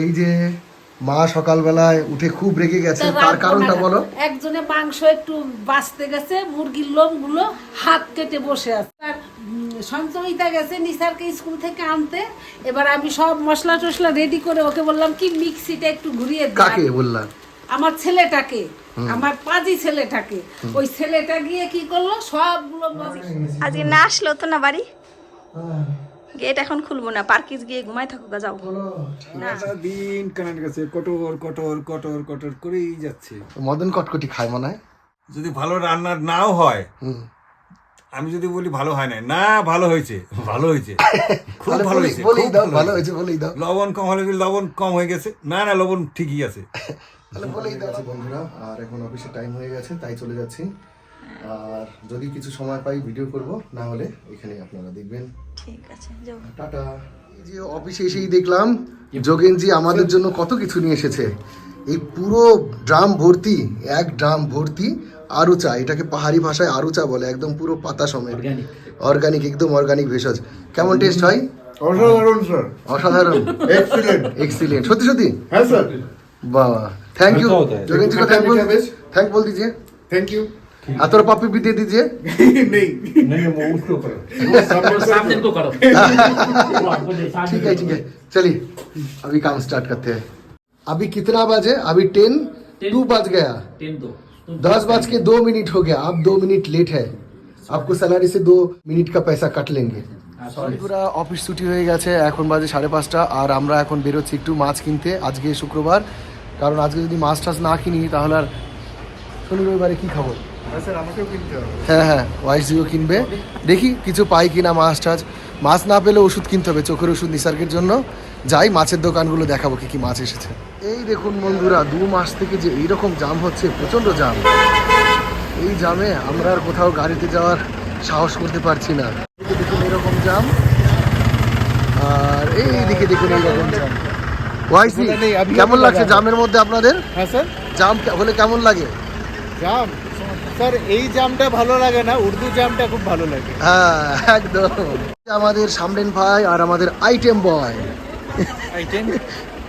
এই যে মা সকালবেলায় উঠে খুব রেগে গেছে তার কারণটা বলো একজনে মাংস একটু বাঁচতে গেছে মুরগির লোমগুলো হাত কেটে বসে আছে। আর সঞ্চয়িতা গেছে নিসারকে স্কুল থেকে আনতে। এবার আমি সব মশলা টসলা রেডি করে ওকে বললাম কি মিক্সিটা একটু ঘুরিয়ে দে। কাকে বললাম? আমার ছেলেটাকে আমার পাজি ছেলেটাকে। ওই ছেলেটা গিয়ে কি করল? সবগুলো আজকে না আসলো তো না বাড়ি? গেট এখন খুলবো না পার্কিস গিয়ে ঘুমাই থাকুক গা, যাও। দিন কানের কাছে কটর কটর কটর কটর করেই যাচ্ছে। মদন কটকটি খায় মনে হয়? যদি ভালো রান্না নাও হয় আমি যদি বলি ভালো হয় না না ভালো হয়েছে ভালো হয়েছে খুব ভালো হয়েছে বলেই দাও ভালো হয়েছে। বলেই দাও। লবণ কম হলে বলি লবণ কম হয়ে গেছে না না লবণ ঠিকই আছে। তাহলে বলেই দাও। বন্ধুরা আর এখন অফিসে টাইম হয়ে গেছে তাই চলে যাচ্ছি। আর যদি কিছু সময় পাই ভিডিও করব না হলে এখানে আপনারা দেখবেন। ঠিক আছে টাটা। এই যে অফিসে এসেই দেখলাম যোগেনজি আমাদের জন্য কত কিছু নিয়ে এসেছে। এই পুরো ড্রাম ভর্তি এক ড্রাম ভর্তি আরু চা এটাকে পাহাড়ি ভাষায় আরু চা বলে একদম পুরো পাতা সমেত। অর্গানিক একদম অর্গানিক ভেষজ। কেমন টেস্ট হয়? অসাধারণ স্যার। অসাধারণ। এক্সিলেন্ট এক্সিলেন্ট সত্যি সত্যি? হ্যাঁ স্যার। বাবা থ্যাংক ইউ যোগেনজি থ্যাংক বল থ্যাংক বল দিজিয়ে। থ্যাংক ইউ हाँ थोड़ा पप्पी भी दे दीजिए नहीं नहीं वो उसके ऊपर सामने सामने को करो वो आपको दे- सामने ठीक को है करो। ठीक है चलिए अभी काम स्टार्ट करते हैं अभी कितना बजे अभी टेन टू बज गया टेन दो दस बज के दो मिनट हो गया अब दो मिनट लेट है आपको सैलरी से दो मिनट का पैसा काट लेंगे পুরা অফিস ছুটি হয়ে গেছে এখন বাজে সাড়ে পাঁচটা আর আমরা এখন বেরোচ্ছি একটু মাছ কিনতে আজকে শুক্রবার কারণ আজকে যদি মাছ টাছ না কিনি তাহলে আর শনি রবিবারে কী খাবো হ্যাঁ হ্যাঁ হ্যাঁ ওয়াইসিও কিনবে। দেখি কিছু পাই কিনা মাছ টাছ মাছ না পেলে ওষুধ কিনতে হবে চোখের ওষুধ নিসার্গের জন্য। যাই মাছের দোকানগুলো দেখাবো কি কি মাছ এসেছে। এই দেখুন বন্ধুরা দু মাস থেকে যে এইরকম জাম হচ্ছে প্রচণ্ড জাম এই জামে আমরা আর কোথাও গাড়িতে যাওয়ার সাহস করতে পারছি না। দেখুন এরকম জাম আর এই দিকে দেখুন এইরকম জাম ওয়াইসি কেমন লাগছে জামের মধ্যে আপনাদের? হ্যাঁ স্যার। জাম হলে কেমন লাগে? জাম স্যার এই জামটা ভালো লাগে না উর্দু জামটা খুব ভালো লাগে। হ্যাঁ একদম। আমাদের সামলেন ভাই আর আমাদের আইটেম বয়।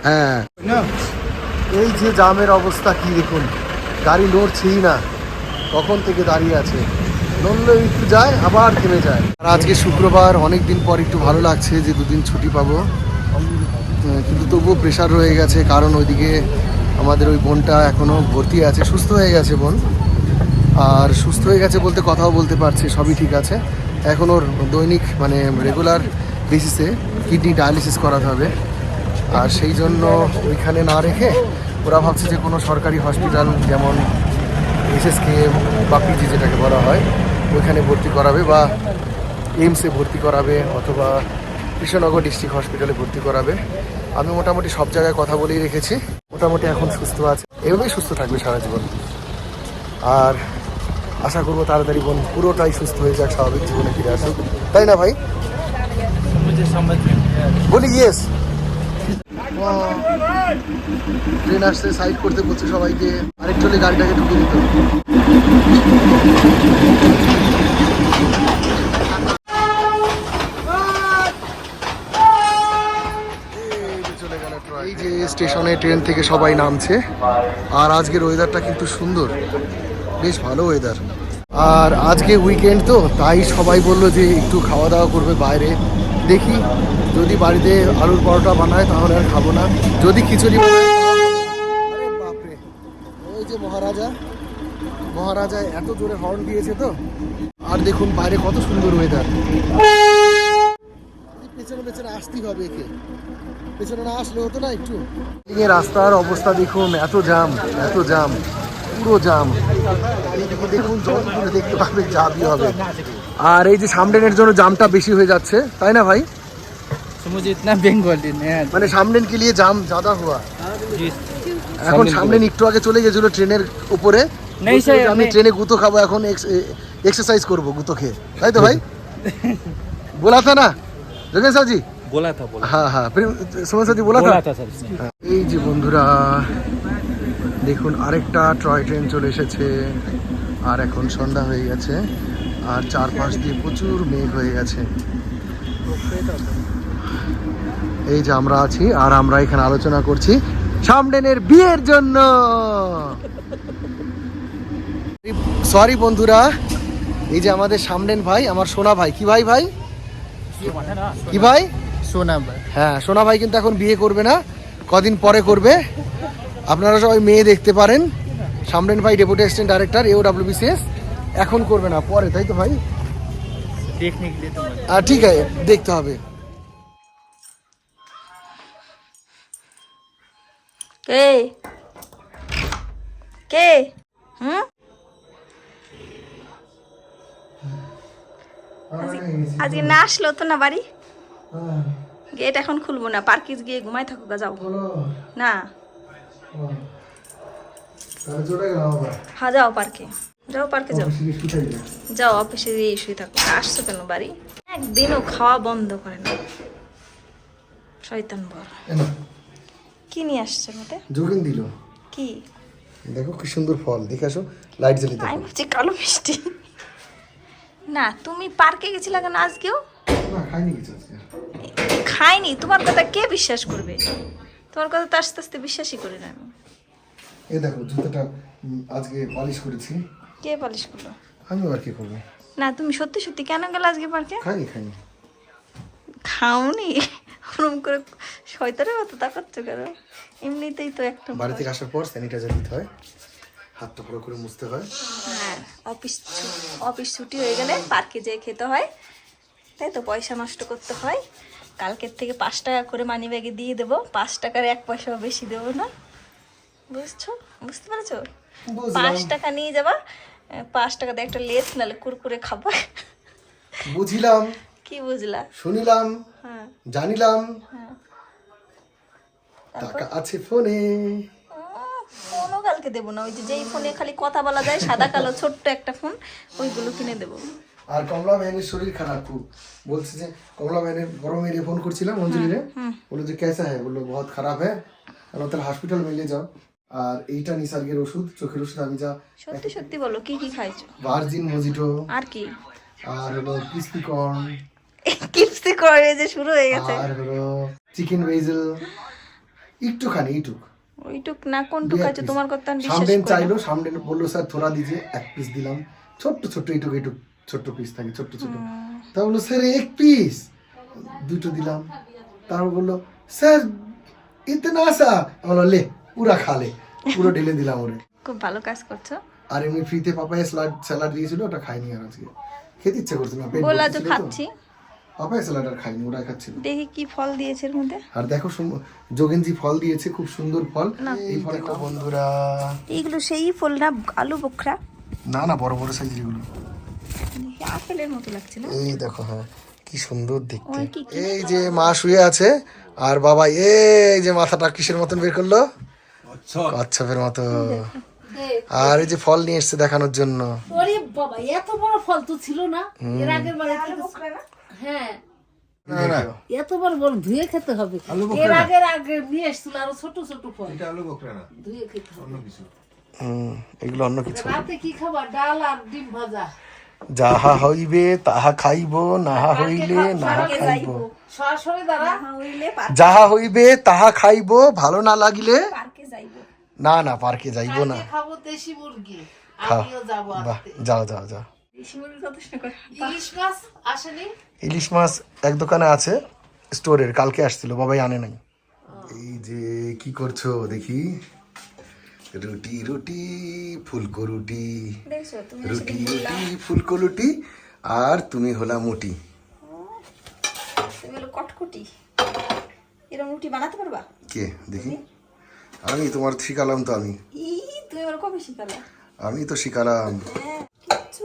হ্যাঁ। না এই যে জামের অবস্থা কি দেখুন? গাড়ি নড়ছেই না। কখন থেকে দাঁড়িয়ে আছে? নড়লে একটু যায় আবার থেমে যায়। আর আজকে শুক্রবার অনেক দিন পর একটু ভালো লাগছে যে দুদিন ছুটি পাবো। কিন্তু তবুও প্রেশার রয়ে গেছে কারণ ওইদিকে আমাদের ওই বোনটা এখনও ভর্তি আছে সুস্থ হয়ে গেছে বোন। আর সুস্থ হয়ে গেছে বলতে কথাও বলতে পারছে, সবই ঠিক আছে। এখন ওর দৈনিক মানে রেগুলার বেসিসে কিডনি ডায়ালিসিস করাতে হবে। আর সেই জন্য ওইখানে না রেখে ওরা ভাবছে যে কোনো সরকারি হসপিটাল যেমন এসএসকে বা পিজি যেটাকে বলা হয়, ওইখানে ভর্তি করাবে বা এইমসে ভর্তি করাবে অথবা কৃষ্ণনগর ডিস্ট্রিক্ট হসপিটালে ভর্তি করাবে। আমি মোটামুটি সব জায়গায় কথা বলেই রেখেছি। মোটামুটি এখন সুস্থ আছে। এভাবেই সুস্থ থাকবে সারা জীবন। আর আশা করব তাড়াতাড়ি বোন পুরোটাই সুস্থ হয়ে যাক, স্বাভাবিক জীবনে ফিরে আসুক। তাই না ভাই? বলি ইয়েস ট্রেন আসছে সাইড করতে বলছে সবাইকে আরেকচুয়ালি গাড়িটাকে ঢুকে দিতে। এই যে স্টেশনে ট্রেন থেকে সবাই নামছে, আর আজকের ওয়েদারটা কিন্তু সুন্দর। বেশ ভালো ওয়েদার আর আজকে উইকেন্ড তো, তাই সবাই বলল যে একটু খাওয়া দাওয়া করবে বাইরে। দেখি, যদি বাড়িতে আলুর পরোটা বানায় তাহলে আর খাব না। যদি খিচুড়ি বানায় বাপরে। ওই যে মহারাজা। মহারাজা এত জোরে হর্ন দিয়েছে তো। আর দেখুন, বাইরে কত সুন্দর ওয়েদার পেছনে পেছনে আসতেই হবে একে। পেছনে না আসলে হতো না একটু। রাস্তার অবস্থা দেখুন, এত জাম এত জাম পুরো জাম এইদিকে দেখুন জলগুলো দেখতে পাবে জামই হবে আর এই যে সামনের জন্য জামটা বেশি হয়ে যাচ্ছে তাই না ভাই मुझे इतना बेंगोली नहीं आता মানে সামনের কে লিয়ে জাম জাদা হুয়া এখন সামনে একটু আগে চলে গেছিল ট্রেনের উপরে নেই বলছিল স্যার, যে আমি আমি- ট্রেনে গুতো খাবো এখন এক্সারসাইজ করবো গুতো খেয়ে তাই তো ভাই बोला था ना জগেন সাজি बोला था बोला হ্যাঁ হ্যাঁ সুমন সাজি बोला था बोला था सर इसने। এই যে বন্ধুরা দেখুন আরেকটা টয় ট্রেন চলে এসেছে। আর এখন সন্ধ্যা হয়ে গেছে। আর চারপাশ দিয়ে প্রচুর মেঘ হয়ে গেছে। এই যে আমরা আছি আর আমরা এখানে আলোচনা করছি সামডেনের বিয়ের জন্য। সরি বন্ধুরা এই যে আমাদের সামডেন ভাই আমার সোনা ভাই। কি ভাই ভাই? কি ভাই? সোনা ভাই। হ্যাঁ সোনা ভাই কিন্তু এখন বিয়ে করবে না কদিন পরে করবে। আপনারা সবাই মেয়ে দেখতে পারেন। সামরেন ভাই ডেপুটি অ্যাসিস্ট্যান্ট ডাইরেক্টর এও ডাব্লিউবিসিএস এখন করবে না পরে তাই তো ভাই? মানে। আর ঠিক আছে দেখতে হবে। কে? কে? হুম? আজকে না আসলো তো না বাড়ি? হ্যাঁ। গেট এখন খুলবো না পার্কিজ গিয়ে ঘুমাই থাকুক যাও। না। হ্যাঁ যাও পার্কে। যাও পার্কে যাও। যাও অফিসে দিয়ে শুয়ে থাকো আসছো কেন বাড়ি? একদিনও খাওয়া বন্ধ করে না। শয়তান কি নিয়ে আসছে মতে যোগিন দিল। কি? দেখো কি সুন্দর ফল। দেখে আসো লাইট জ্বালিয়ে আমি দেখো। ভাবছি কালো মিষ্টি। না তুমি পার্কে গেছিলে কেন আজকেও? না খাইনি কিছু আজকে। খাইনি? তোমার কথা কে বিশ্বাস করবে? তোমার কথা তো আস্তে আস্তে বিশ্বাসই করি না আমি। এই দেখো জুতোটা আজকে পলিশ করেছি। কে পালিশ করল? আমি আর কি করব? না তুমি সত্যি সত্যি কেন গেলে আজকে পার্কে খাইনি খাইনি। খাওনি? ওরম করে শয়তানের মতো তাকাচ্ছ কেন? এমনিতেই তো একটা বাড়ি থেকে আসার পর স্যানিটাইজার দিতে হয়। হাতটা ভালো করে মুছতে হয়। হ্যাঁ অফিস অফিস ছুটি হয়ে গেলে পার্কে যেয়ে খেতে হয়। তাই তো পয়সা নষ্ট করতে হয়। কালকের থেকে পাঁচ টাকা করে মানি ব্যাগে দিয়ে দেবো। পাঁচ টাকার এক পয়সাও বেশি দেবো না। বুঝছ? বুঝতে পেরেছ? পাঁচ টাকা নিয়ে যাবা। পাঁচ টাকাতে একটা লেস নালে কুরকুরে খাবা। বুঝিলাম। কি বুঝলা? শুনিলাম। হ্যাঁ। জানিলাম। হ্যাঁ। টাকা আছে ফোনে। ফোনও কালকে দেবো না। ওই যে যেই ফোনে খালি কথা বলা যায় সাদা কালো ছোট্ট একটা ফোন ওইগুলো কিনে দেবো। আর কমলা মেহনের শরীর খারাপ খুব। বলছে যে কমলা বেহেনের বড় মেয়েরে ফোন করছিলাম মঞ্জুরিরে বলল যে কেসা হ্যাঁ? বলল বহুত খারাপ হ্যাঁ। তাহলে হসপিটাল মিলে যাও। আর এইটা নিসার্গের ওষুধ চোখের ওষুধ আমি যা সত্যি সত্যি বলো কি কি খাইছো? ভার্জিন মজিটো আর কি? আর হলো ক্রিস্পি কর্ন ক্রিস্পি কর্ন যে শুরু হয়ে গেছে। আর হলো চিকেন ভেজেল একটুখানি এইটুক। ওইটুক না কোনটুক আছে তোমার কথা বিশ্বাস সামনে চাইলো সামনে বলল স্যার থোড়া দিয়ে এক পিস দিলাম। ছোট্ট ছোট্ট এইটুক এইটুক। ছোট্ট পিস থাকে ছোট্ট ছোট তা বলল স্যার এক পিস দুটো দিলাম। তারপর বলল স্যার ইতনা সা আমি বললাম, লে পুরা খালে পুরো ঢেলে দিলাম ওরে। খুব ভালো কাজ করছ। আর এমনি ফ্রিতে পাপায়া স্যালাড স্যালাড দিয়েছিল ওটা খাইনি আর আজকে। খেতে ইচ্ছে করছিল না তো। খাচ্ছি? পাপায়া স্যালাড আর খাইনি খাচ্ছিল। দেখি কি ফল দিয়েছে এর মধ্যে। আর দেখো যোগেনজি ফল দিয়েছে খুব সুন্দর ফল। এই ফলে বন্ধুরা। এইগুলো সেই ফল না আলু বোখরা? না না বড় বড় সাইজের এগুলো। আপেলের মতো লাগছে না? এই দেখো হ্যাঁ কি সুন্দর দেখতে। এই যে মা শুয়ে আছে আর বাবা এই যে মাথাটা কিসের মতন বের করল? কচ্ছপের মতো। আর এই যে ফল নিয়ে এসছে দেখানোর জন্য। ওরে বাবা এত বড় ফল তো ছিল না? এর আগের বারে হ্যাঁ। না না এত বড় বড় ধুয়ে খেতে হবে। এর আগের আগে নিয়ে এসছিল আরও ছোট ছোট ফল। এটা আলু বকরা না? ধুয়ে খেতে হবে। অন্য কিছু। হুম, এগুলো অন্য কিছু। রাতে কি খাবার ডাল আর ডিম ভাজা। যাহা হইবে তাহা খাইব নাহা হইলে নাহা খাইব। যাহা হইবে তাহা খাইব ভালো না লাগিলে না না পার্কে যাইব না। কালকে খাব দেশি মুরগি খাও। আমিও যাব বাহ আনতে। যাও যাও যাও। ইলিশ মাছ এক দোকানে আছে স্টোরের কালকে আসছিল বাবাই আনে নাই। এই যে কি করছ দেখি। রুটি রুটি ফুলকো রুটি। রুটি রুটি ফুলকো রুটি আর তুমি হলা মুটি। কটকটি। এরকম রুটি বানাতে পারবা? কে? দেখি। আমি তোমার শিখালাম তো আমি। ই তুমি আমার কবে শিখালে? আমি তো শিখালাম। হ্যাঁ কিচ্ছু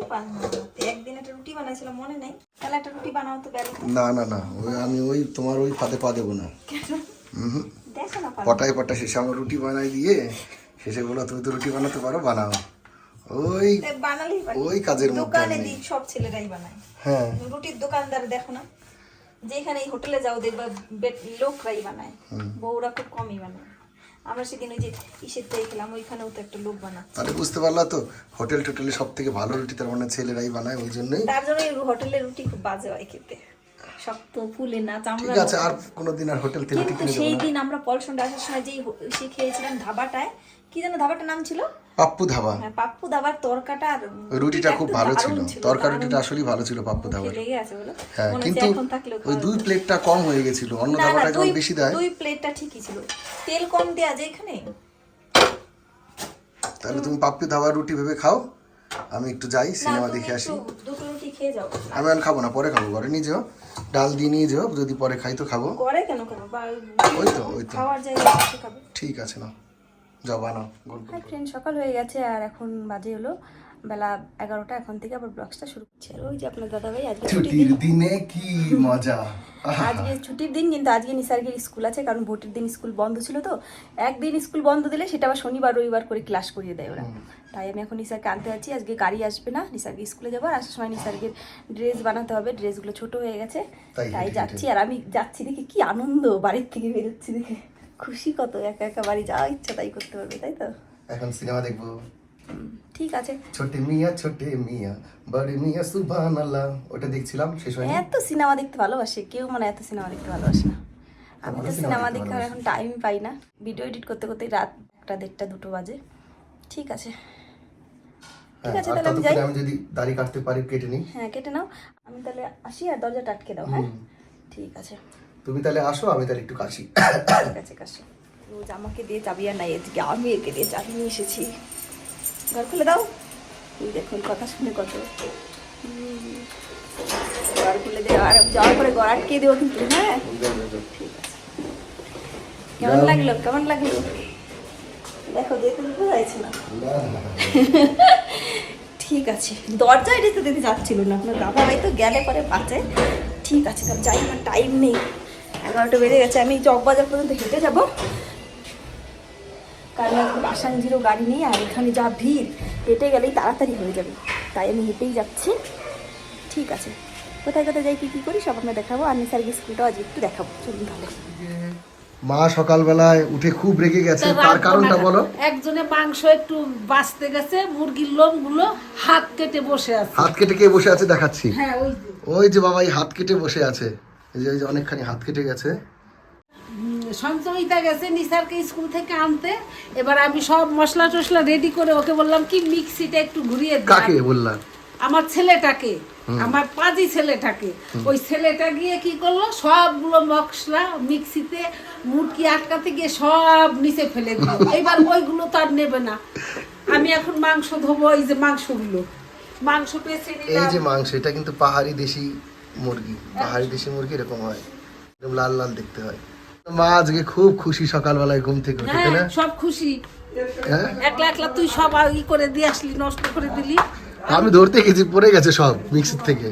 একদিন একটা রুটি বানাইছিলাম মনে নেই। তাহলে একটা রুটি বানাও তো বেল না না না ওই আমি ওই তোমার ওই ফাঁদে পা দেবো না। হুম। না পটায় শেষে আমার রুটি বানাই দিয়ে শেষে বলো তুমি তো রুটি বানাতে পারো বানাও। ওই ওই কাজের মধ্যে দোকানে দিই সব ছেলেরাই বানায়। হ্যাঁ। রুটির দোকানদার দেখো না? যেখানে এই হোটেলে যাও দেখবা লোকরাই বানায়। বউরা খুব কমই বানায়। আমরা সেদিন ওই যে ইসের থেকে খেলাম ওইখানেও তো একটা লোক বানায়। তাহলে বুঝতে পারলা তো হোটেল টোটেলে সব থেকে ভালো রুটি তার মানে ছেলেরাই বানায় ওই জন্যই। তার জন্য হোটেলের রুটি খুব বাজে হয় খেতে। শক্ত ফুলে না চামড়া ঠিক আছে আর কোনোদিন আর হোটেল থেকে কিন্তু সেই দিন আমরা পলসন্ডা আসার সময় যেই সে খেয়েছিলাম ধাবাটায় কি যেন ধাবাটার নাম ছিল? পাপ্পু ধাবা। হ্যাঁ পাপ্পু দাবার তরকাটা আর রুটিটা খুব ভালো ছিল। রুটিটা আসলেই ভালো ছিল পাপ্পু ধাবার লেগে আছে বলো। হ্যাঁ কিন্তু ওই দুই প্লেটটা কম হয়ে গেছিল অন্য ধাবাটা যেমন বেশি দেয়। দুই প্লেটটা ঠিকই ছিল। তেল কম দেয়া যায় এখানে? তাহলে তুমি পাপ্পু ধাবার রুটি ভেবে খাও। আমি একটু যাই সিনেমা দেখে আসি। আমি এখন খাব না পরে খাব ঘরে নিয়ে যাও। ডাল দিয়ে নিয়ে যাও যদি পরে খাই তো খাব। কেন ওই তো ওই তো। ঠিক আছে না যাও বানাও গোল গোল হাই ফ্রেন্ড সকাল হয়ে গেছে আর এখন বাজে হলো বেলা এগারোটা এখন থেকে আবার ব্লগসটা শুরু করছে। আর ওই যে আপনার দাদাভাই আজকে ছুটির ছুটির দিনে। কি মজা? আজকে ছুটির দিন কিন্তু আজকে নিসার্গের স্কুল আছে কারণ ভোটের দিন স্কুল বন্ধ ছিল তো। একদিন স্কুল বন্ধ দিলে সেটা আবার শনিবার রবিবার করে ক্লাস করিয়ে দেয় ওরা। তাই আমি এখন নিসারকে আনতে যাচ্ছি। আজকে গাড়ি আসবে না। নিসার্গের স্কুলে যাব আর আসার সময় নিসার্গের ড্রেস বানাতে হবে। ড্রেসগুলো ছোট হয়ে গেছে। তাই যাচ্ছি আর আমি যাচ্ছি দেখে কি আনন্দ বাড়ির থেকে বেরোচ্ছি দেখে। খুশি কত একা একা বাড়ি যাওয়া ইচ্ছা তাই করতে পারবে তাই তো? এখন সিনেমা দেখব। ঠিক আছে। ছোটে মিয়া ছোটে মিয়া বড় মিয়া সুবহান আল্লাহ ওটা দেখছিলাম শেষ হয়নি। এত সিনেমা দেখতে ভালোবাসে কেউ মানে এত সিনেমা দেখতে ভালোবাসে না। আমি তো সিনেমা দেখার এখন টাইমই পাই না। ভিডিও এডিট করতে করতে রাত একটা দেড়টা দুটো বাজে। ঠিক আছে। হ্যাঁ, আছে, তাহলে আমি যাই। আমি যদি দাড়ি কাটতে পারি কেটে নিই। হ্যাঁ কেটে নাও। আমি তাহলে আসি আর দরজাটা আটকে দাও হ্যাঁ? ঠিক আছে। তুমি তাহলে আসো আমি তাহলে একটু কাশি। ঠিক আছে কাশি। রোজ আমাকে দিয়ে চাবি আর নাই আজকে আমি একে দিয়ে চাবি নিয়ে এসেছি। ঘর খুলে দাও। দেখুন কথা শুনে কত। ঘর খুলে আর যাওয়ার পরে ঘর আটকে দেবো কিন্তু হ্যাঁ? ঠিক আছে। কেমন লাগল কেমন লাগল? দেখো যেতে দিতে চাইছে না। ঠিক আছে। দরজা দরজায় যেতে দিতে যাচ্ছিল না। আপনার দাদা ভাই তো গেলে পরে বাঁচে। ঠিক আছে, তাহলে যাই না টাইম নেই। এগারোটা বেজে গেছে, আমি চকবাজার পর্যন্ত হেঁটে যাব। কারণ জিরো গাড়ি নেই, আর এখানে যা ভিড়, হেঁটে গেলেই তাড়াতাড়ি হয়ে যাবে। তাই আমি হেঁটেই যাচ্ছি। ঠিক আছে। কোথায় কোথায় যাই, কী কী করি, সব আপনার দেখাবো। আর নিসার্গ স্কুলটাও আজ একটু দেখাবো। চলুন তাহলে। মা সকালবেলায় উঠে খুব রেগে গেছে। তার কারণটা বলো একজনে মাংস একটু বাঁচতে গেছে মুরগির লোমগুলো হাত কেটে বসে আছে। হাত কেটে কে বসে আছে দেখাচ্ছি। হ্যাঁ ওই যে। ওই যে বাবা এই হাত কেটে বসে আছে। এই যে এই যে অনেকখানি হাত কেটে গেছে। সঞ্চয়িতা গেছে নিসারকে স্কুল থেকে আনতে। এবার আমি সব মশলা টশলা রেডি করে ওকে বললাম কি মিক্সিটা একটু ঘুরিয়ে কাকে বললাম? আমার ছেলেটাকে আমার পাজি ছেলেটাকে। ওই ছেলেটা গিয়ে কি করল? সবগুলো মশলা মিক্সিতে মুটকি আটকাতে গিয়ে সব নিচে ফেলে দিল। এবার ওইগুলো তো আর নেবে না। আমি এখন মাংস ধোবো এই যে মাংসগুলো। মাংস পেছে এই যে মাংস এটা কিন্তু পাহাড়ি দেশি মুরগি। পাহাড়ি দেশি মুরগি এরকম হয়। এরকম লাল লাল দেখতে হয়। মা আজকে খুব খুশি সকালবেলায় ঘুম থেকে উঠে হ্যাঁ সব খুশি। হ্যাঁ? একলা একলা তুই সব ই করে দিয়ে আসলি নষ্ট করে দিলি। আমি ধরতে গেছি পড়ে গেছে সব মিক্সির থেকে।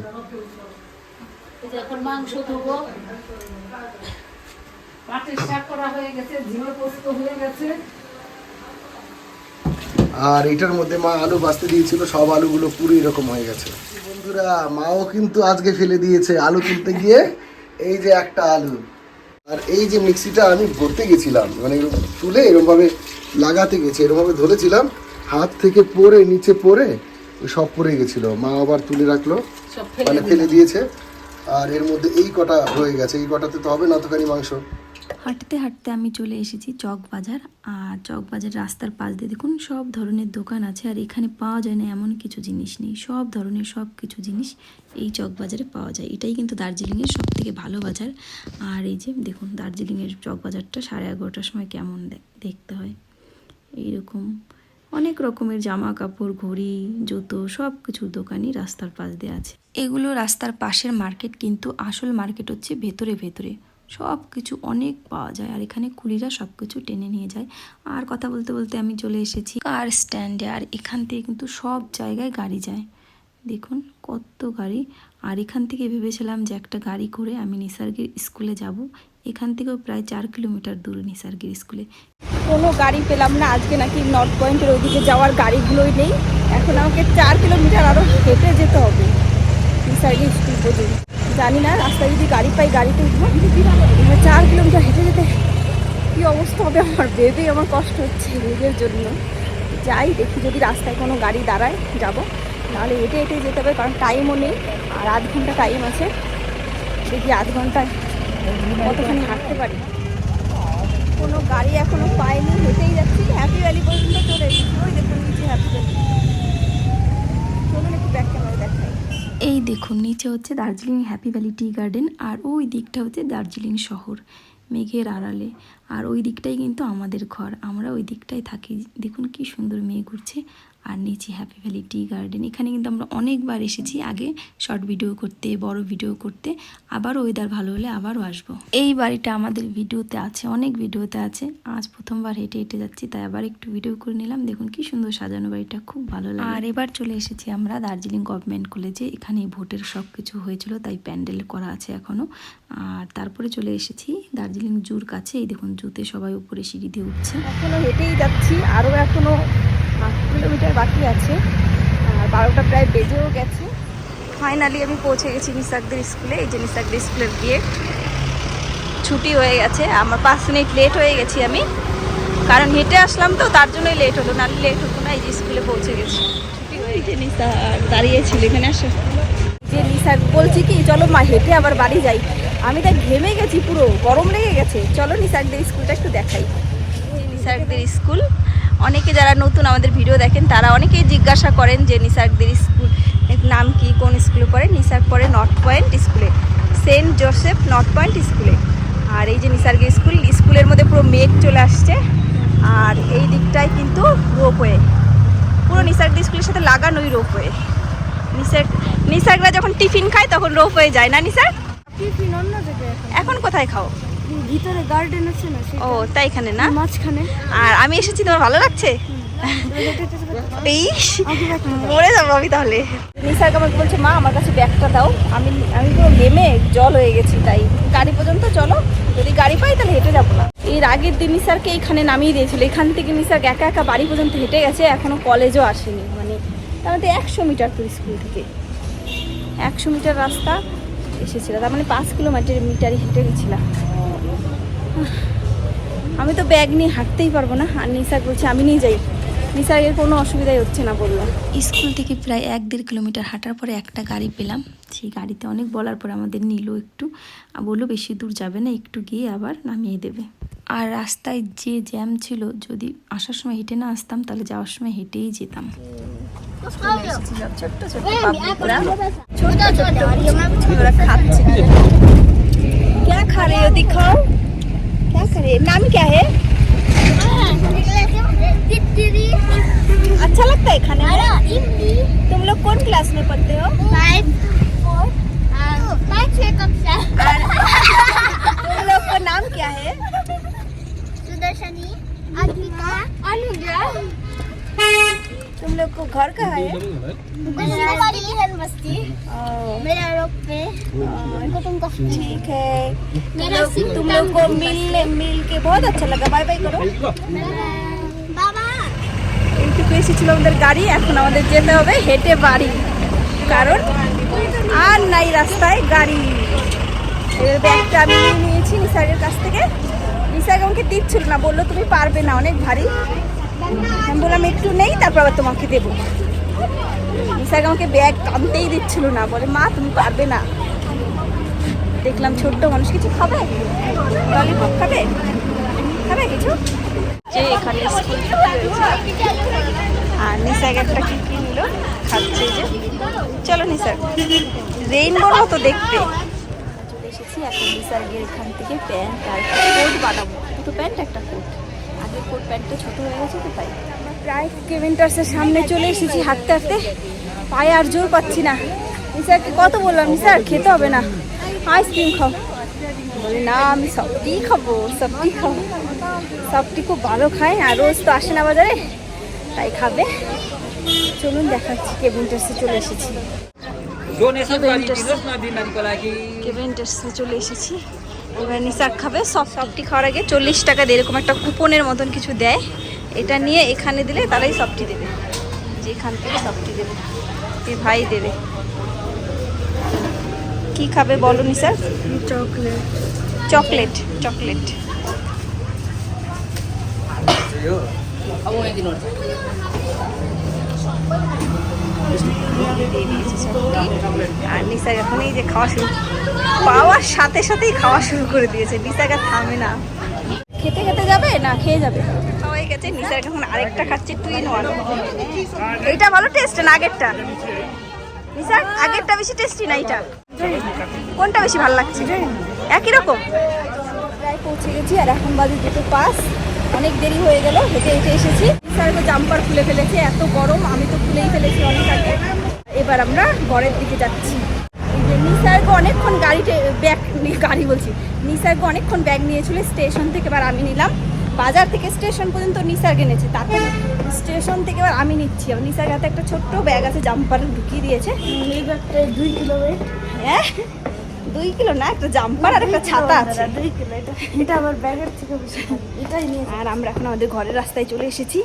এখন মাংস ধোবো। পাটের শাক করা হয়ে গেছে ঝিঙে পোস্ত হয়ে গেছে। আর এটার মধ্যে মা আলু বাঁচতে দিয়েছিল সব আলুগুলো পুরো এরকম হয়ে গেছে। বন্ধুরা মাও কিন্তু আজকে ফেলে দিয়েছে আলু তুলতে গিয়ে এই যে একটা আলু। আর এই যে মিক্সিটা আমি ভরতে গেছিলাম মানে এরকম তুলে এরকম ভাবে লাগাতে গেছে এরকম ভাবে ধরেছিলাম হাত থেকে পরে নিচে ওই সব পড়ে গেছিল। মা আবার তুলে রাখল সব ফেলে মানে ফেলে দিয়েছে। আর এর মধ্যে এই কটা হয়ে গেছে। এই কটাতে তো হবে না ততখানি মাংস। হাঁটতে হাঁটতে আমি চলে এসেছি চক বাজার আর চক বাজার রাস্তার পাশ দিয়ে দেখুন সব ধরনের দোকান আছে। আর এখানে পাওয়া যায় না এমন কিছু জিনিস নেই। সব ধরনের সব কিছু জিনিস এই চক বাজারে পাওয়া যায়। এটাই কিন্তু দার্জিলিংয়ের সব থেকে ভালো বাজার। আর এই যে দেখুন দার্জিলিংয়ের চক বাজারটা সাড়ে এগারোটার সময় কেমন দেখতে হয়। এইরকম। অনেক রকমের জামা কাপড় ঘড়ি, জুতো সব কিছু দোকানই রাস্তার পাশ দিয়ে আছে। এগুলো রাস্তার পাশের মার্কেট কিন্তু আসল মার্কেট হচ্ছে ভেতরে ভেতরে। সব কিছু অনেক পাওয়া যায় আর এখানে কুলিরা সব কিছু টেনে নিয়ে যায়। আর কথা বলতে বলতে আমি চলে এসেছি কার স্ট্যান্ডে আর এখান থেকে কিন্তু সব জায়গায় গাড়ি যায়। দেখুন কত গাড়ি। আর এখান থেকে ভেবেছিলাম যে একটা গাড়ি করে আমি নিসার্গের স্কুলে যাব। এখান থেকেও প্রায় চার কিলোমিটার দূর নিসার্গের স্কুলে। কোনো গাড়ি পেলাম না, আজকে নাকি নর্থ পয়েন্টের ওইদিকে যাওয়ার গাড়িগুলোই নেই। এখন আমাকে চার কিলোমিটার আরও হেঁটে যেতে হবে। নিসার্গি স্কুল পর্যন্ত জানি না, রাস্তায় যদি গাড়ি পাই, গাড়িতে উঠবো। চার কিলোমিটার হেঁটে যেতে কী অবস্থা হবে আমার? ভেবেই আমার কষ্ট হচ্ছে নিজের জন্য। যাই দেখি যদি রাস্তায় কোনো গাড়ি দাঁড়ায়, যাব। নাহলে হেঁটে হেঁটে যেতে হবে, কারণ টাইমও নেই। আর আধ ঘণ্টা টাইম আছে। দেখি আধ ঘন্টায় কতখানি হাঁটতে পারি কোনো গাড়ি এখনও পাইনি হেঁটেই যাচ্ছি। হ্যাপি ভ্যালি পর্যন্ত চলে এসেছি ওই দেখুন নিচে হ্যাপি ভ্যালি চলুন একটু ব্যাক ক্যামেরা দেখাই। এই দেখুন নিচে হচ্ছে Darjeeling happy valley tea garden আর ওই দিকটা হচ্ছে দার্জিলিং শহর মেঘের আড়ালে। আর ওই দিকটাই কিন্তু আমাদের ঘর আমরা ওই দিকটাই থাকি। দেখুন কি সুন্দর মেয়ে উঠছে। আর নিচে হ্যাপি ভ্যালি টি গার্ডেন এখানে কিন্তু আমরা অনেকবার এসেছি আগে শর্ট ভিডিও করতে, বড় ভিডিও করতে। আবার ওয়েদার ভালো হলে আবারও আসব। এই বাড়িটা আমাদের ভিডিওতে আছে, অনেক ভিডিওতে আছে। আজ প্রথমবার হেঁটে হেঁটে যাচ্ছি, তাই আবার একটু ভিডিও করে নিলাম। দেখুন কি সুন্দর সাজানো বাড়িটা, খুব ভালো লাগে। আর এবার চলে এসেছি আমরা দার্জিলিং গভর্নমেন্ট কলেজে এখানে ভোটের সব কিছু হয়েছিল, তাই প্যান্ডেল করা আছে এখনও আর তারপরে চলে এসেছি দার্জিলিং জুর কাছে। এই দেখুন, জুতে সবাই উপরে সিঁড়ি দিয়ে উঠছে। এখনও হেঁটেই যাচ্ছি, আরও এখনও হাফ কিলোমিটার বাকি আছে। আর বারোটা প্রায় বেজেও গেছে। ফাইনালি আমি পৌঁছে গেছি নিসাকদের স্কুলে। এই যে নিসাকদের স্কুলের গেট ছুটি হয়ে গেছে। আমার পাঁচ মিনিট লেট হয়ে গেছি আমি। কারণ হেঁটে আসলাম তো, তার জন্যই লেট হলো। নাহলে লেট হতো না, এই যে স্কুলে পৌঁছে গেছি। ছুটি হয়ে যে নিসা দাঁড়িয়েছিল এখানে আসো। যে নিসা বলছি কি, চলো মা, হেঁটে আবার বাড়ি যাই। আমি তাই ঘেমে গেছি পুরো, গরম লেগে গেছে। চলো নিসাকদের স্কুলটা একটু দেখাই। নিসার্কদের স্কুল অনেকে যারা নতুন আমাদের ভিডিও দেখেন তারা অনেকেই জিজ্ঞাসা করেন যে নিসার্কদের স্কুল নাম কি কোন স্কুলে পড়ে? নিসার্ক পড়ে নর্থ পয়েন্ট স্কুলে সেন্ট জোসেফ নর্থ পয়েন্ট স্কুলে। আর এই যে নিসার্গের স্কুল স্কুলের মধ্যে পুরো মেঘ চলে আসছে আর এই দিকটায় কিন্তু রোপওয়ে পুরো নিসার্গদের স্কুলের সাথে লাগানোই রোপওয়ে নিসার্গ নিসার্গরা যখন টিফিন খায় তখন রোপওয়ে যায় না নিসার্গ টিফিন অন্য এখন কোথায় খাও? ভিতরে গার্ডেন আছে না ও তাই এখানে না? মাঝখানে। আর আমি এসেছি তোমার ভালো লাগছে? মরে যাব আমি তাহলে। নিসার্গ আমাকে বলছে মা আমার কাছে ব্যাগটা দাও। আমি আমি পুরো নেমে জল হয়ে গেছি তাই। গাড়ি পর্যন্ত চলো যদি গাড়ি পাই তাহলে হেঁটে যাব না। এর আগের দিন নিসারকে এখানে নামিয়ে দিয়েছিল। এখান থেকে নিসার্গ একা একা বাড়ি পর্যন্ত হেঁটে গেছে এখনও কলেজও আসেনি। মানে তার মধ্যে একশো মিটার তো স্কুল থেকে। একশো মিটার রাস্তা এসেছিল। তার মানে পাঁচ কিলোমিটার মিটারই হেঁটে গেছিলাম। আমি তো ব্যাগ নিয়ে হাঁটতেই পারবো না আর নিসার বলছে আমি নিয়ে যাই নিসার্গের কোনো অসুবিধাই হচ্ছে না বললো স্কুল থেকে প্রায় এক দেড় কিলোমিটার হাঁটার পরে একটা গাড়ি পেলাম সেই গাড়িতে অনেক বলার পরে আমাদের নিল একটু আর বললো বেশি দূর যাবে না একটু গিয়ে আবার নামিয়ে দেবে আর রাস্তায় যে জ্যাম ছিল যদি আসার সময় হেঁটে না আসতাম তাহলে যাওয়ার সময় হেঁটেই যেতাম চলে এসেছি সব ছোট্ট ছোট্ট পাবলিকরা ছোট্ট ছোট্ট ওরা খাচ্ছে क्या खा रहे हो दिखाओ क्या रहे नाम क्या है? अच्छा लगता है खाने में? तुम लोग कौन क्लास में पढ़ते हो? तुम लोग का नाम क्या है? सुदर्शनी अद्विका अनुजा। तुम लोग को घर कहाँ है बस्ती ओ, मेरा रोक पे कुटुम का ठीक है तुम मेरा लोग सिर्फ तुम लोग को मिल मिल के बहुत अच्छा लगा बाय बाय करो বাবা এইটুকু এসেছিল আমাদের গাড়ি এখন আমাদের যেতে হবে হেঁটে বাড়ি কারণ আর নাই রাস্তায় গাড়ি এবার ব্যাগটা আমি নিয়ে নিয়েছি নিসার্গের কাছ থেকে নিসার্গ আমাকে দিচ্ছিল না বললো তুমি পারবে না অনেক ভারী আমি বললাম একটু নেই তারপর আবার তোমাকে দেবো। নিসার্গ আমাকে ব্যাগ টানতেই দিচ্ছিল না। বলে মা তুমি পারবে না। দেখলাম ছোট্ট মানুষ কিছু খাবে? ললিপপ খাবে? খাবে কিছু? যে এখানে আর নিসাগ একটা কি কিনলো খাচ্ছে যে। চলো নিসাগ রেইনবোর মতো দেখতে। এসেছি এখন নিসার্গের এখান থেকে প্যান্ট আর কোট বানাবো। দুটো প্যান্ট একটা কোট। আগে কোট প্যান্টটা ছোট হয়ে গেছে তো তাই। প্রায় কেভেন্টার্সের সামনে চলে এসেছি হাঁটতে হাঁটতে। পায়ে আর জোর পাচ্ছি না। নিসারকে কত বললাম নিসার খেতে হবে না। আইসক্রিম খাও। বলে না আমি সবটি খাব সবটি খাব সবটি খুব ভালো খায় আর রোজ তো আসে না বাজারে তাই খাবে। চলুন দেখাচ্ছি কেভেন্টার্সে চলে এসেছি। কেভেন্টার্সে চলে এসেছি। এবার নিশাক খাবে সব সবটি খাওয়ার আগে চল্লিশ টাকা দিয়ে এরকম একটা কুপনের মতন কিছু দেয়। এটা নিয়ে এখানে দিলে তারাই সবটি দেবে। যেখান থেকে সবটি দেবে এই ভাই দেবে। কি খাবে বলো নিশাক চকলেট। Chocolate chocolate. আর নিসার এখন এই যে খাওয়া শুরু। পাওয়ার সাথে সাথেই খাওয়া শুরু করে দিয়েছে। নিসাকে থামে না। খেতে খেতে যাবে না খেয়ে যাবে? সবাই গেছে নিসার এখন আরেকটা খাচ্ছে টুইন ওয়ান এইটা ভালো টেস্ট না আগেরটা? নিসার আগেরটা বেশি টেস্টি না এইটা? কোনটা বেশি ভালো লাগছে? একই রকম? প্রায় পৌঁছে গেছি আর এখন বাজে দুটো পাস অনেক দেরি হয়ে গেল হেঁটে হেঁটে এসেছি। নিসার তো জাম্পার খুলে ফেলেছে এত গরম আমি তো খুলেই ফেলেছি অনেক আগে। এবার আমরা ঘরের দিকে যাচ্ছি। এই নিসার্গ অনেকক্ষণ গাড়িতে ব্যাগ গাড়ি বলছি। নিসার্গ অনেকক্ষণ ব্যাগ নিয়েছিল স্টেশন থেকে এবার আমি নিলাম। বাজার থেকে স্টেশন পর্যন্ত নিসার্গ এনেছে তারপর স্টেশন থেকে এবার আমি নিচ্ছি। আর নিসার্গ হাতে একটা ছোট্ট ব্যাগ আছে জাম্পার ঢুকিয়ে দিয়েছে। এই ব্যাগটা দুই কিলো হ্যাঁ? দুই কিলো না একটা জাম্পার আর একটা ছাতা আছে। দুই কিলো এটা এটা আমার ব্যাগের থেকে এটাই নিয়ে আর আমরা এখন আমাদের ঘরের রাস্তায় চলে এসেছি।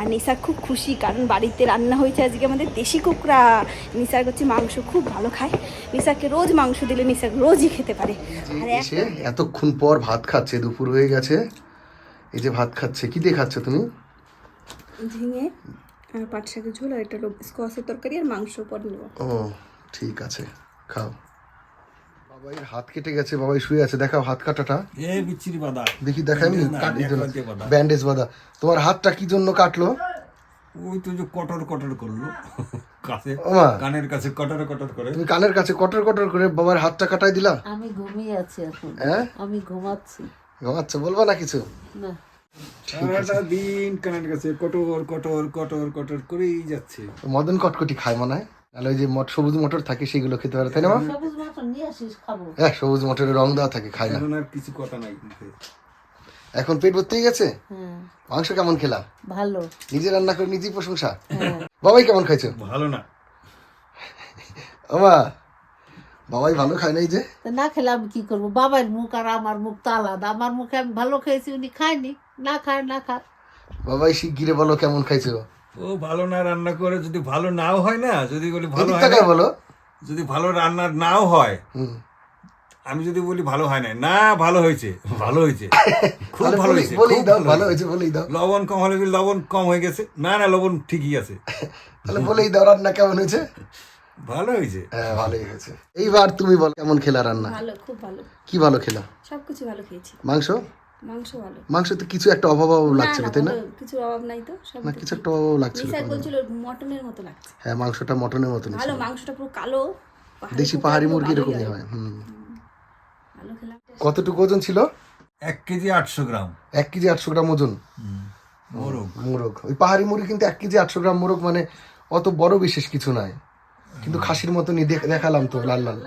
আর নিসা খুব খুশি কারণ বাড়িতে রান্না হয়েছে আজকে আমাদের দেশি কুকরা নিসার হচ্ছে মাংস খুব ভালো খায়। নিসাকে রোজ মাংস দিলে নিসা রোজই খেতে পারে। আর এতক্ষণ পর ভাত খাচ্ছে দুপুর হয়ে গেছে। এই যে ভাত খাচ্ছে কি দিয়ে খাচ্ছ তুমি? ঝিঙে আর পাট শাকের ঝোল আর এটা হলো স্কোয়াশের তরকারি আর মাংস পর নেব। ও ঠিক আছে খাও। বাবাইয়ের হাত কেটে গেছে বাবাই শুয়ে আছে। দেখাও হাত কাটাটা। এ বিচ্ছিরি বাদা। দেখি দেখাই আমি কাটি বাঁধা। ব্যান্ডেজ বাঁধা তোমার হাতটা কি জন্য কাটলো? ওই তো যে কটর কটর করল। কাছে কানের কাছে কটর কটর করে। তুমি কানের কাছে কটর কটর করে বাবার হাতটা কাটাই দিলা? আমি ঘুমিয়ে আছি এখন। হ্যাঁ? আমি ঘুমাচ্ছি। ঘুমাচ্ছে? বলবা না কিছু? না। সারাটা দিন কানের কাছে কটর কটর কটর কটর করেই যাচ্ছে। মদন কটকটি খায় মনে হয়। নাহলে ওই যে মট- সবুজ মটর থাকে সেগুলো খেতে পারে তাই না মা? সবুজ মটন নিয়ে আসিস খাব। হ্যাঁ সবুজ মটরের রং দেওয়া থাকে খায় না। এখন আর কিছু কথা নাই এখন পেট ভর্তি গেছে? হ্যাঁ মাংস কেমন খেলা? ভালো। নিজে রান্না করে নিজেই প্রশংসা? হ্যাঁ। বাবাই কেমন খাইছো? ভালো না। ওমা বাবাই ভালো খায় না এই যে না খেলে আমি কি করব? বাবার মুখ আর আমার মুখ তো আলাদা। আমার মুখে আমি ভালো খেয়েছি উনি খায়নি। না খায় না খায় বাবাই শিগগিরে বলো কেমন খাইছো? ও ভালো না রান্না করে যদি ভালো নাও হয় না যদি বলি ভালো হয় না, বলো? যদি ভালো রান্না নাও হয় আমি যদি বলি ভালো হয় না না ভালো হয়েছে ভালো হয়েছে খুব ভালো হয়েছে বলেই দাও ভালো ভালো হয়েছে। বলেই দাও। লবণ কম হলে বলি লবণ কম হয়ে গেছে না না লবণ ঠিকই আছে। তাহলে বলেই দাও রান্না কেমন হয়েছে? ভালো হয়েছে। হ্যাঁ ভালোই হয়েছে। এইবার তুমি বল কেমন খেলা রান্না? ভালো খুব ভালো। কি ভালো খেলা? সব কিছু ভালো খেয়েছি। মাংস? মাংস ভালো। কিছু একটা অভাব অভাব লাগছিল তাই না? কিছু অভাব নাই তো সব না কিছু একটা অভাব লাগছিল নিসার বলছিল মটনের মতো লাগছে। হ্যাঁ মাংসটা মটনের মতন ভালো মাংসটা পুরো কালো দেশি পাহাড়ি মুরগি এরকমই হয়। হুম। কতটুকু ওজন ছিল? এক কেজি আটশো গ্রাম। এক কেজি আটশো গ্রাম ওজন? মোরগ। মোরগ। ওই পাহাড়ি মুরগি কিন্তু এক কেজি আটশো গ্রাম মোরগ মানে অত বড় বিশেষ কিছু নাই কিন্তু খাসির মতনই দেখ- দেখালাম তো লাল লাল।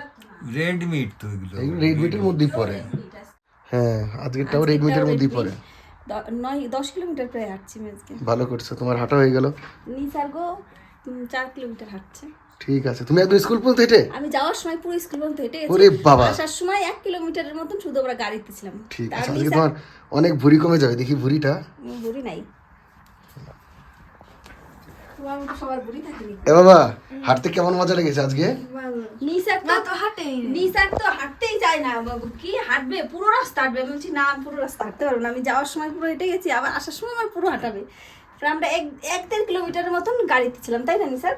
রেড মিট তো এগুলো। রেড মিটের মধ্যেই পড়ে। হ্যাঁ আজকেরটাও রেড মিটের মধ্যেই পড়ে। নয় দশ কিলোমিটার প্রায় হাঁটছি আজকে। ভালো করছ তোমার হাঁটা হয়ে গেল। নিসার গো চার কিলোমিটার হাঁটছে। ঠিক আছে তুমি একদম স্কুল পর্যন্ত হেঁটে? আমি যাওয়ার সময় পুরো স্কুল পর্যন্ত হেঁটে ওরে বাবা। আসার সময় এক কিলোমিটারের মতন শুধু আমরা গাড়িতে ছিলাম। ঠিক আছে আজকে তোমার অনেক ভুঁড়ি কমে যাবে দেখি ভুঁড়িটা। বুড়ি নাই তোমার মতো সবার বুড়ি থাকেনি এ বাবা হাঁটতে কেমন মজা লেগেছে আজকে? নিসার তো হাঁটে নিসার তো হাঁটতেই চায় না। বাবু কি হাঁটবে? পুরো রাস্তা হাঁটবে। বলছি না আমি পুরো রাস্তা হাঁটতে পারব না। আমি যাওয়ার সময় পুরো হেঁটে গেছি। আবার আসার সময় আমার পুরো হাঁটাবে। আমরা এক এক দেড় কিলোমিটারের মতন গাড়িতে ছিলাম তাই না নিসার?